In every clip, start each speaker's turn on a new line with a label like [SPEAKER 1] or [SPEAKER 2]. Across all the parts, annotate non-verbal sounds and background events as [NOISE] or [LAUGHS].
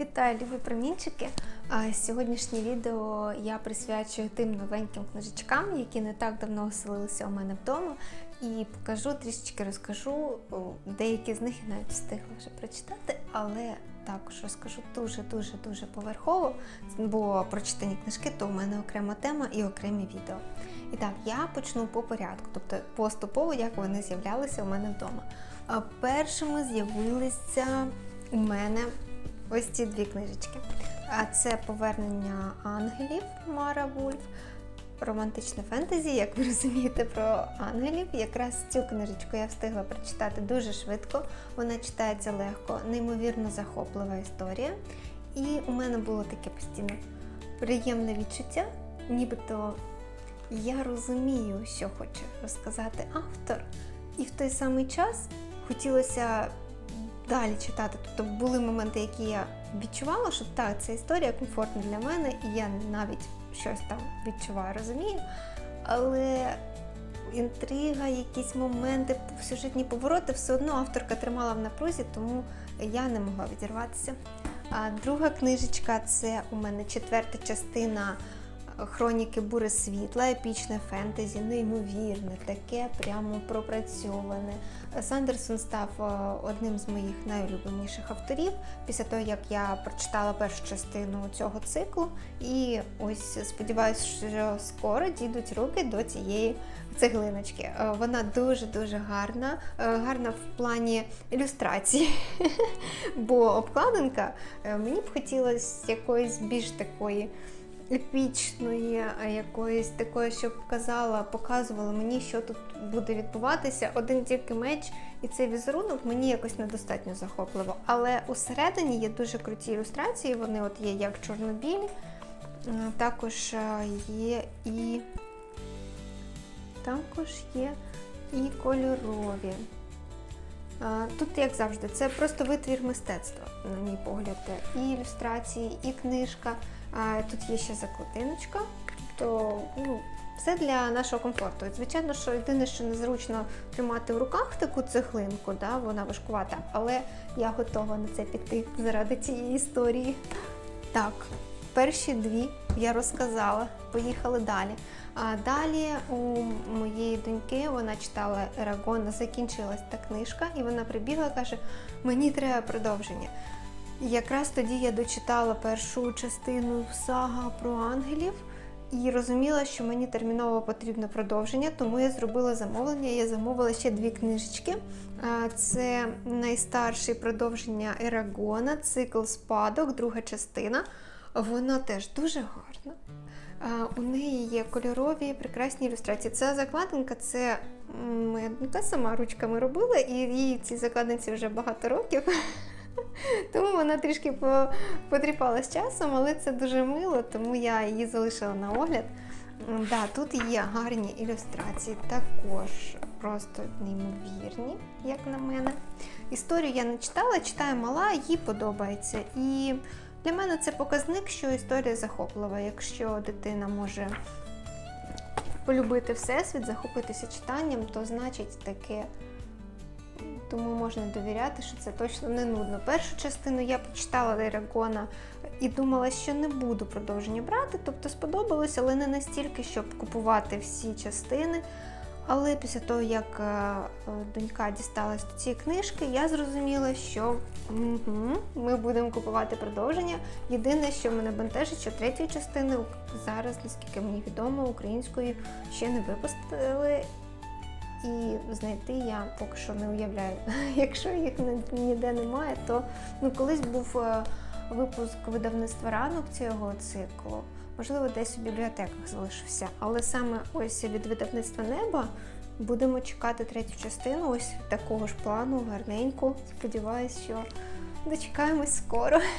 [SPEAKER 1] Вітаю, любі промінчики! Сьогоднішнє відео я присвячую тим новеньким книжечкам, які не так давно оселилися у мене вдома. І покажу, трішечки розкажу. Деякі з них я навіть встигла вже прочитати, але також розкажу дуже-дуже дуже поверхово, бо прочитані книжки то у мене окрема тема і окремі відео. І так, я почну по порядку, тобто поступово, як вони з'являлися у мене вдома. Першими з'явилися у мене ось ці дві книжечки. А це Повернення ангелів Мара Вульф, романтичне фентезі, як ви розумієте, про ангелів. Якраз цю книжечку я встигла прочитати дуже швидко. Вона читається легко, неймовірно захоплива історія. І у мене було таке постійно приємне відчуття, нібито я розумію, що хоче розказати автор. І в той самий час хотілося далі читати. Тобто були моменти, які я відчувала, що так, ця історія комфортна для мене, і я навіть щось там відчуваю, розумію. Але інтрига, якісь моменти, сюжетні повороти, все одно авторка тримала в напрузі, тому я не могла відірватися. А друга книжечка це у мене четверта частина Хроніки Бури Світла, епічне фентезі, неймовірне, таке прямо пропрацьоване. Сандерсон став е, одним з моїх найулюбленіших авторів після того, як я прочитала першу частину цього циклу. І ось сподіваюся, що скоро дійдуть руки до цієї цеглиночки. Е, Вона дуже-дуже гарна, е, гарна в плані ілюстрації, [LAUGHS] бо обкладинка мені б хотілося якоїсь більш такої епічної, якоїсь такої, що показала, показувала мені, що тут буде відбуватися. Один тільки меч і цей візерунок мені якось недостатньо захопливо. Але усередині є дуже круті ілюстрації, вони от є як чорно-білі, е, також є і також є і кольорові. Тут, як завжди, це просто витвір мистецтва, на мій погляд. І ілюстрації, і книжка. Тут є ще закладиночка. Тобто, ну, все для нашого комфорту. Звичайно, що єдине, що незручно тримати в руках таку цеглинку, да, вона важкувата, але я готова на це піти заради цієї історії. Так, перші дві я розказала, поїхали далі. А далі у моєї доньки вона читала Ерагона, закінчилась та книжка, і вона прибігла і каже: Мені треба продовження. І якраз тоді я дочитала першу частину сага про ангелів і розуміла, що мені терміново потрібно продовження, тому я зробила замовлення. Я замовила ще дві книжечки. Це найстарше продовження Ерагона, цикл спадок, друга частина. Вона теж дуже гарна. У неї є кольорові прекрасні ілюстрації. Ця закладинка це моя донька сама ручками робила, і їй цій закладинці вже багато років. [LAUGHS] Тому вона трішки потріпала з часом, але це дуже мило, тому я її залишила на огляд. Да, тут є гарні ілюстрації, також просто неймовірні, як на мене. Історію я не читала, читаю мала, їй подобається. І для мене це показник, що історія захоплива. Якщо дитина може полюбити всесвіт, захопитися читанням, то значить таке. Тому можна довіряти, що це точно не нудно. Першу частину я почитала Дерагона і думала, що не буду продовження брати, тобто сподобалось, але не настільки, щоб купувати всі частини. Але після того, як е, е, донька дісталась до цієї книжки, я зрозуміла, що угу, ми будемо купувати продовження. Єдине, що мене бентежить, що третьої частини зараз, наскільки мені відомо, українською ще не випустили. І знайти я поки що не уявляю. [LAUGHS] Якщо їх ніде немає, то ну колись був е, випуск видавництва ранок цього циклу. Можливо, десь у бібліотеках залишився. Але саме ось від видавництва неба будемо чекати третю частину, ось такого ж плану, гарненьку. Сподіваюсь, що дочекаємось скоро. [LAUGHS]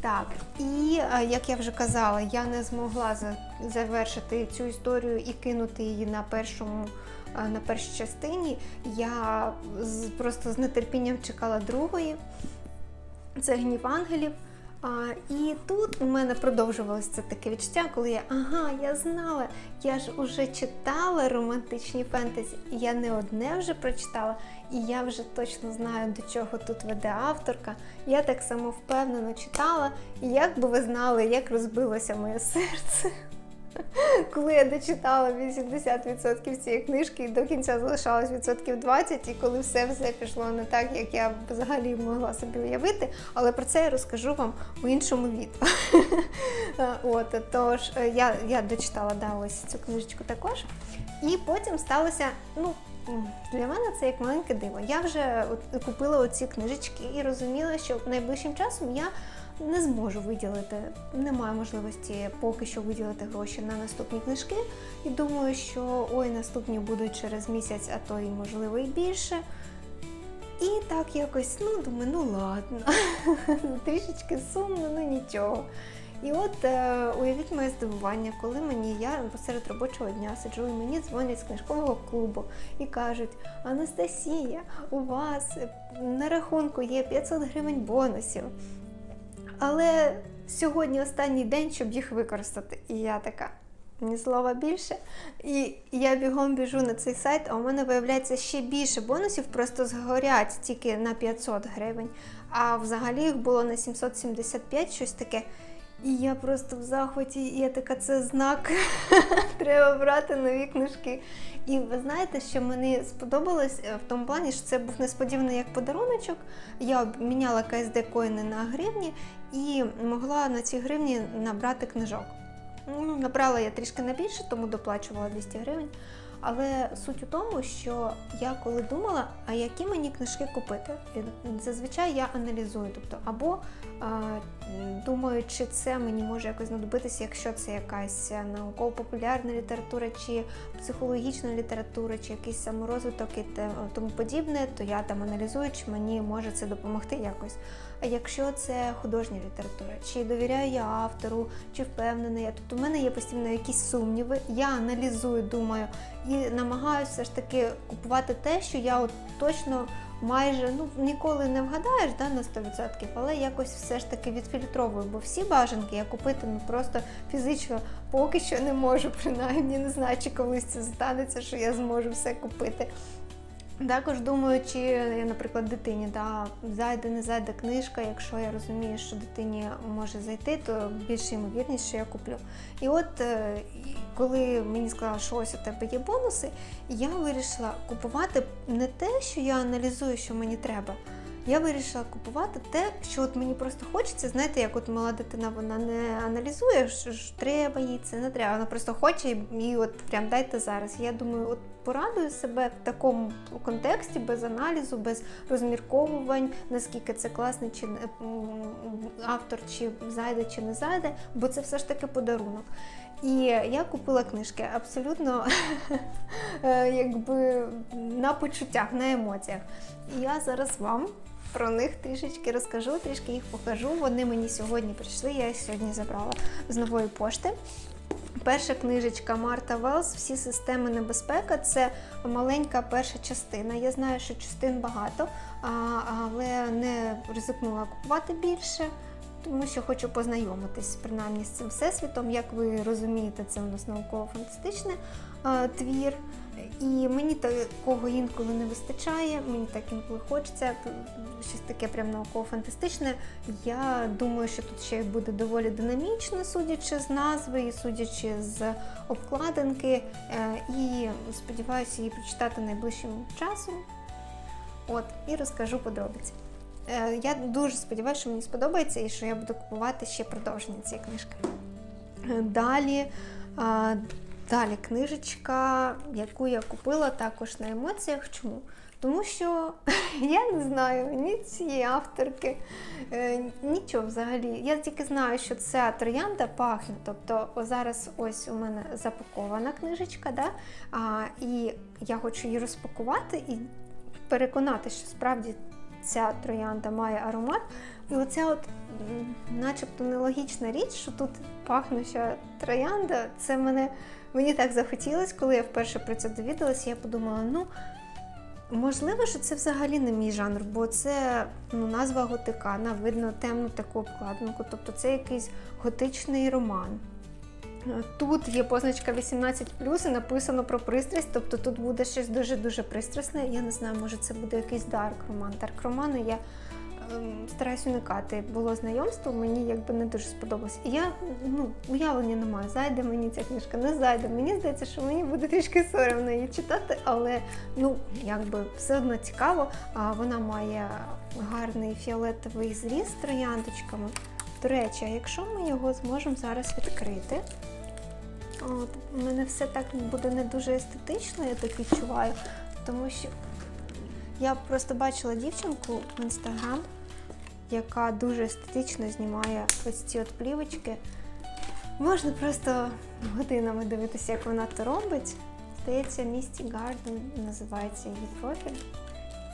[SPEAKER 1] Так, і е, як я вже казала, я не змогла завершити цю історію і кинути її на першому на першій частині. Я просто з нетерпінням чекала другої. Це гнів ангелів. І тут у мене продовжувалося таке відчуття, коли я ага, я знала, я ж уже читала романтичні фентезі, і я не одне вже прочитала, і я вже точно знаю, до чого тут веде авторка. Я так само впевнено читала, і як би ви знали, як розбилося моє серце. Коли я дочитала 80% цієї книжки і до кінця залишалось відсотків 20, і коли все все пішло не так, як я взагалі могла собі уявити, але про це я розкажу вам у іншому відео. [LAUGHS] От, тож е, я, я дочитала да, ось цю книжечку також. І потім сталося, ну. Для мене це як маленьке диво. Я вже от купила оці книжечки і розуміла, що найближчим часом я не зможу виділити, немає можливості поки що виділити гроші на наступні книжки. І думаю, що ой, наступні будуть через місяць, а то і можливо і більше. І так якось, ну думаю, ну ладно, [LAUGHS] трішечки сумно, ну нічого. І от е, уявіть моє здивування, коли мені я посеред робочого дня сиджу і мені дзвонять з книжкового клубу і кажуть: Анастасія, у вас на рахунку є 500 гривень бонусів. Але сьогодні останній день, щоб їх використати. І я така. Ні слова більше. І я бігом біжу на цей сайт, а у мене виявляється ще більше бонусів, просто згорять тільки на 500 гривень. А взагалі їх було на 775 щось таке. І я просто в захваті, і я така, це знак. [LAUGHS] Треба брати нові книжки. І ви знаєте, що мені сподобалось е, в тому плані, що це був несподіваний як подаруночок. Я обміняла КСД коїни на гривні і могла на ці гривні набрати книжок. Ну, Набрала я трішки на більше, тому доплачувала 200 гривень. Але суть у тому, що я коли думала, а які мені книжки купити, зазвичай я аналізую, тобто або а, думаю, чи це мені може якось знадобитися, якщо це якась науково-популярна література, чи психологічна література, чи якийсь саморозвиток і тому подібне, то я там аналізую, чи мені може це допомогти якось. Якщо це художня література, чи довіряю я автору, чи впевнена я, тобто у мене є постійно якісь сумніви, я аналізую, думаю, і намагаюся все ж таки купувати те, що я от точно майже ну ніколи не вгадаєш да, на 100%, але якось все ж таки відфільтровую, бо всі бажанки я купити ну просто фізично поки що не можу, принаймні. Не знаю, чи колись це станеться, що я зможу все купити. Також думаю, чи наприклад, дитині да, зайде, не зайде книжка. Якщо я розумію, що дитині може зайти, то більше ймовірність, що я куплю. І от е, коли мені сказали, що ось у тебе є бонуси, я вирішила купувати не те, що я аналізую, що мені треба. Я вирішила купувати те, що от мені просто хочеться. Знаєте, як от мала дитина, вона не аналізує, що ж треба їй це не треба. Вона просто хоче і от прям дайте зараз. Я думаю, от порадую себе в такому контексті, без аналізу, без розмірковувань, наскільки це класний чи автор, чи зайде, чи не зайде, бо це все ж таки подарунок. І я купила книжки абсолютно [LAUGHS] е, якби на почуттях, на емоціях. І я зараз вам про них трішечки розкажу, трішки їх покажу. Вони мені сьогодні прийшли, я їх сьогодні забрала з нової пошти. Перша книжечка Марта Велс Всі системи небезпека це маленька перша частина. Я знаю, що частин багато, але не ризикнула купувати більше, тому що хочу познайомитись принаймні з цим всесвітом. Як ви розумієте, це у нас науково-фантастичний твір. І мені такого інколи не вистачає, мені так інколи хочеться щось таке прям науково-фантастичне. Я думаю, що тут ще буде доволі динамічно, судячи з назви, і судячи з обкладинки. Е, і сподіваюся її прочитати найближчим часом. От, і розкажу подробиці. Е, я дуже сподіваюся, що мені сподобається і що я буду купувати ще продовження цієї книжки. Е, далі. Далі книжечка, яку я купила також на емоціях. Чому? Тому що [LAUGHS] я не знаю ні цієї авторки, е, нічого взагалі. Я тільки знаю, що ця троянда пахне. Тобто зараз ось у мене запакована книжечка, да? а, і я хочу її розпакувати і переконати, що справді ця троянда має аромат. І оця от начебто нелогічна річ, що тут пахнуща троянда, це мене. Мені так захотілося, коли я вперше про це довідалася, я подумала, ну Можливо, що це взагалі не мій жанр, бо це ну, назва готикана, видно темну таку обкладинку, тобто це якийсь готичний роман. Тут є позначка 18 і написано про пристрасть, тобто тут буде щось дуже-дуже пристрасне. Я не знаю, може це буде якийсь дарк роман. Дарк романи я стараюсь уникати. Було знайомство, мені якби не дуже сподобалось. І я ну, уявлення не маю, зайде мені ця книжка, не зайде. Мені здається, що мені буде трішки соромно її читати, але ну, якби все одно цікаво. А вона має гарний фіолетовий зріз з трояндочками. До речі, а якщо ми його зможемо зараз відкрити, от, у мене все так буде не дуже естетично, я так відчуваю, тому що я просто бачила дівчинку в інстаграм, яка дуже естетично знімає ось ці от плівочки. Можна просто годинами дивитися, як вона це робить. Здається, Misty Garden називається її профіль.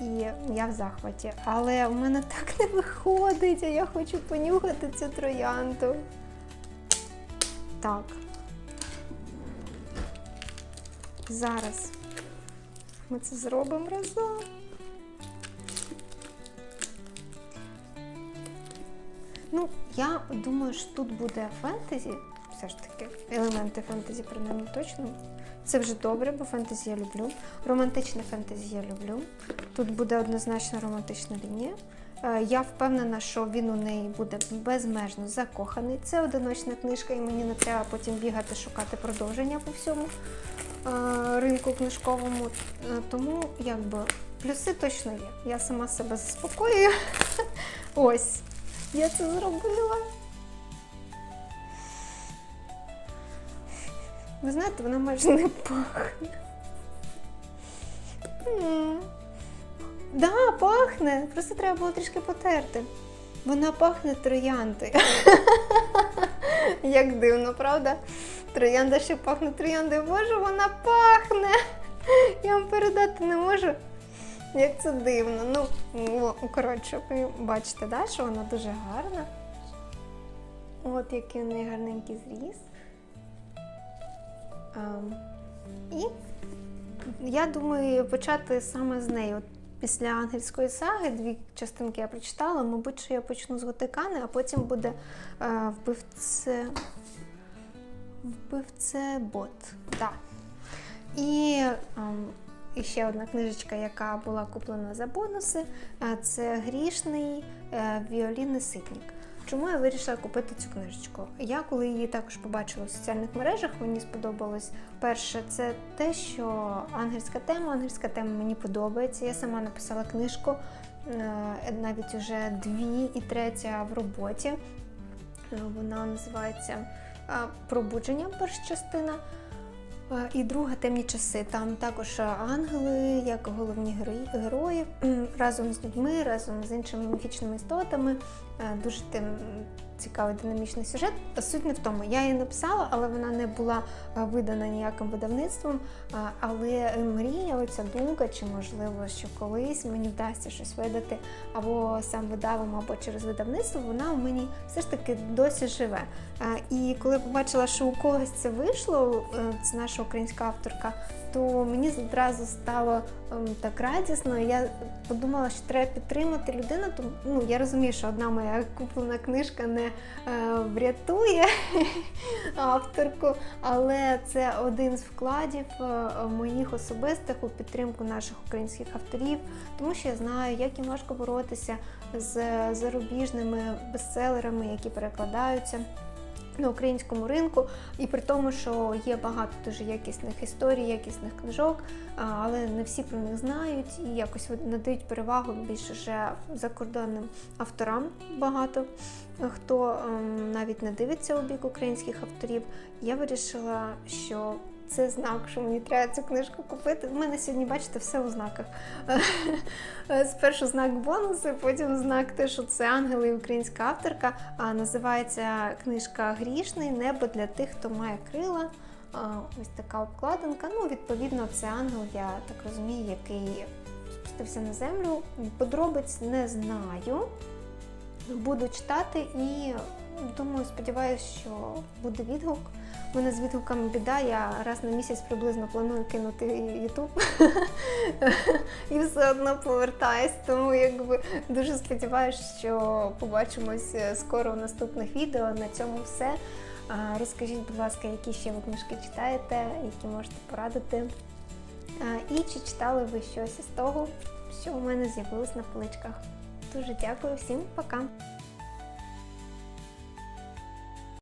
[SPEAKER 1] І я в захваті. Але у мене так не виходить, а я хочу понюхати цю троянду. Так. Зараз ми це зробимо разом. Ну, я думаю, що тут буде фентезі, все ж таки, елементи фентезі, принаймні точно. Це вже добре, бо фентезі я люблю. Романтичне фентезі я люблю. Тут буде однозначно романтична лінія. Е, Я впевнена, що він у неї буде безмежно закоханий. Це одиночна книжка, і мені не треба потім бігати шукати продовження по всьому е, ринку книжковому. Е, Тому якби плюси точно є. Я сама себе заспокоюю. [LAUGHS] Ось, я це зробила. Ви знаєте, вона майже не пахне. Да, пахне. Просто треба було трішки потерти. Вона пахне трояндою. Як дивно, правда? Троянда ще пахне трояндою. Боже, вона пахне. Я вам передати не можу. Як це дивно. Ну, коротше, ви бачите, да, що вона дуже гарна. От який у неї гарненький зріз. Ем, і я думаю почати саме з неї. От після ангельської саги дві частинки я прочитала, мабуть, що я почну з Готикани, а потім буде е, вбивце. Вбивце бот. Так. І, ем, і ще одна книжечка, яка була куплена за бонуси, це грішний е, Віоліни Ситник. Чому я вирішила купити цю книжечку? Я коли її також побачила в соціальних мережах, мені сподобалось перше, це те, що ангельська тема, ангельська тема мені подобається. Я сама написала книжку, е, навіть уже дві і третя в роботі. Вона називається е, Пробудження, перша частина. І друга темні часи. Там також ангели, як головні герої, герої разом з людьми, разом з іншими міфічними істотами. Е, Дуже тим цікавий динамічний сюжет. Суть не в тому. Я її написала, але вона не була е, видана ніяким видавництвом. Е, Але мрія, оця думка, чи можливо, що колись мені вдасться щось видати або сам видавом, або через видавництво, вона у мені все ж таки досі живе. І коли побачила, що у когось це вийшло, це наша українська авторка, то мені одразу стало ем, так радісно. Я подумала, що треба підтримати людину. То ну я розумію, що одна моя куплена книжка не е, врятує [LAUGHS] авторку, але це один з вкладів е, моїх особистих у підтримку наших українських авторів, тому що я знаю, як їм важко боротися з зарубіжними бестселерами, які перекладаються на українському ринку, і при тому, що є багато дуже якісних історій, якісних книжок, але не всі про них знають і якось надають перевагу більше вже закордонним авторам багато. Хто ем, навіть не дивиться у бік українських авторів, я вирішила, що це знак, що мені треба цю книжку купити. У мене сьогодні, бачите, все у знаках. [LAUGHS] Спершу знак бонуси, потім знак те, що це ангели і українська авторка. А називається книжка Грішний небо для тих, хто має крила. Ось така обкладинка. Ну, відповідно, це ангел, я так розумію, який спустився на землю. Подробиць не знаю. Буду читати і думаю, сподіваюся, що буде відгук. В мене з відгуками біда, я раз на місяць приблизно планую кинути YouTube і все одно повертаюсь. Тому якби дуже сподіваюся, що побачимось е, скоро в наступних відео. На цьому все. Розкажіть, будь ласка, які ще ви книжки читаєте, які можете порадити. І чи читали ви щось із того, що у мене з'явилось на поличках. Дуже дякую, всім пока!